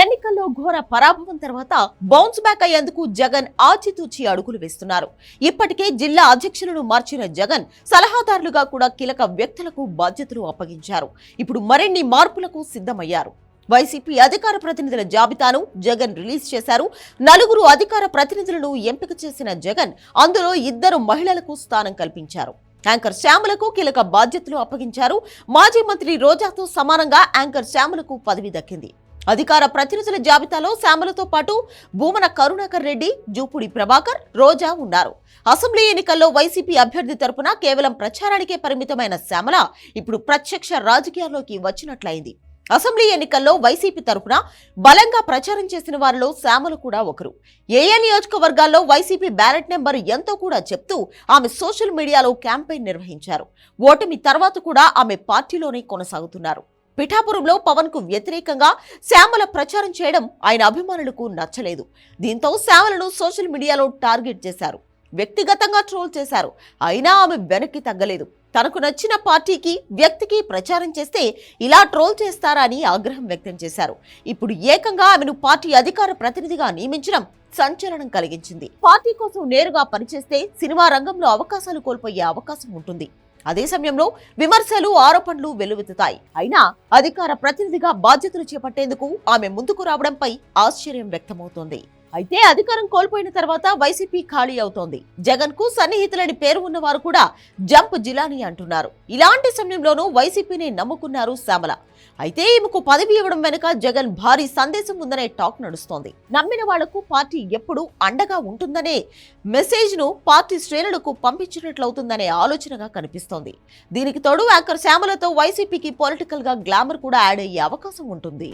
ఎన్నికల్లో ఘోర పరాభవం తర్వాత బౌన్స్ బ్యాక్ అయ్యేందుకు జగన్ ఆచితూచి అడుగులు వేస్తున్నారు. ఇప్పటికే జిల్లా అధ్యక్షులను మార్చిన జగన్ సలహాదారులుగా కూడా కీలక వ్యక్తులకు బాధ్యతలు అప్పగించారు. ఇప్పుడు మరిన్ని మార్పులకు సిద్ధమయ్యారు. వైసీపీ అధికార ప్రతినిధుల జాబితాను జగన్ రిలీజ్ చేశారు. నలుగురు అధికార ప్రతినిధులను ఎంపిక చేసిన జగన్ అందులో ఇద్దరు మహిళలకు స్థానం కల్పించారు. యాంకర్ శ్యామలకు కీలక బాధ్యతలు అప్పగించారు. మాజీ మంత్రి రోజాతో సమానంగా యాంకర్ శ్యామలకు పదవి దక్కింది. అధికార ప్రతినిధుల జాబితాలో శ్యామలతో పాటు భూమన కరుణాకర్ రెడ్డి జూపుడి ప్రభాకర్ రోజా ఉన్నారు. అసెంబ్లీ ఎన్నికల్లో వైసీపీ అభ్యర్థి తరపున కేవలం ప్రచారానికే పరిమితమైన శ్యామల ఇప్పుడు ప్రత్యక్ష రాజకీయాల్లోకి వచ్చినట్లయింది. అసెంబ్లీ ఎన్నికల్లో వైసీపీ తరపున బలంగా ప్రచారం చేసిన వారిలో శ్యామలు కూడా ఒకరు. ఏఏ నియోజకవర్గాల్లో వైసీపీ బ్యాలెట్ నెంబర్ ఎంతో కూడా చెప్తూ ఆమె సోషల్ మీడియాలో క్యాంపెయిన్ నిర్వహించారు. ఓటమి తర్వాత కూడా ఆమె పార్టీలోనే కొనసాగుతున్నారు. పిఠాపురంలో పవన్కు వ్యతిరేకంగా శ్యామల ప్రచారం చేయడం ఆయన అభిమానులకు నచ్చలేదు. దీంతో శ్యామలను సోషల్ మీడియాలో టార్గెట్ చేశారు. వ్యక్తిగతంగా ట్రోల్ చేశారు. అయినా ఆమె వెనక్కి తగ్గలేదు. తనకు నచ్చిన పార్టీకి వ్యక్తికి ప్రచారం చేస్తే ఇలా ట్రోల్ చేస్తారా అని ఆగ్రహం వ్యక్తం చేశారు. ఇప్పుడు ఏకంగా ఆమెను పార్టీ అధికార ప్రతినిధిగా నియమించడం సంచలనం కలిగించింది. పార్టీ కోసం నేరుగా పనిచేస్తే సినిమా రంగంలో అవకాశాలు కోల్పోయే అవకాశం ఉంటుంది. అదే సమయంలో విమర్శలు ఆరోపణలు వెల్లువెత్తుతాయి. అయినా అధికార ప్రతినిధిగా బాధ్యతలు చేపట్టేందుకు ఆమె ముందుకు రావడంపై ఆశ్చర్యం వ్యక్తమవుతోంది. అయితే అధికారం కోల్పోయిన తర్వాత వైసీపీ ఖాళీ అవుతోంది. జగన్కు సన్నిహితులని పేరు ఉన్నవారు కూడా జంప్ జిలాని అంటున్నారు. ఇలాంటి సమయంలోనూ వైసీపీని నమ్ముకున్నారు శ్యామల. అయితే ఈమెకు పదవి ఇవ్వడం వెనుక జగన్ భారీ సందేశం ఉందనే టాక్ నడుస్తోంది. నమ్మిన వాళ్ళకు పార్టీ ఎప్పుడు అండగా ఉంటుందనే మెసేజ్ను పార్టీ శ్రేణులకు పంపించినట్లవుతుందనే ఆలోచనగా కనిపిస్తోంది. దీనికి తోడు యాంకర్ శ్యామలతో వైసీపీకి పొలిటికల్గా గ్లామర్ కూడా యాడ్ అయ్యే అవకాశం ఉంటుంది.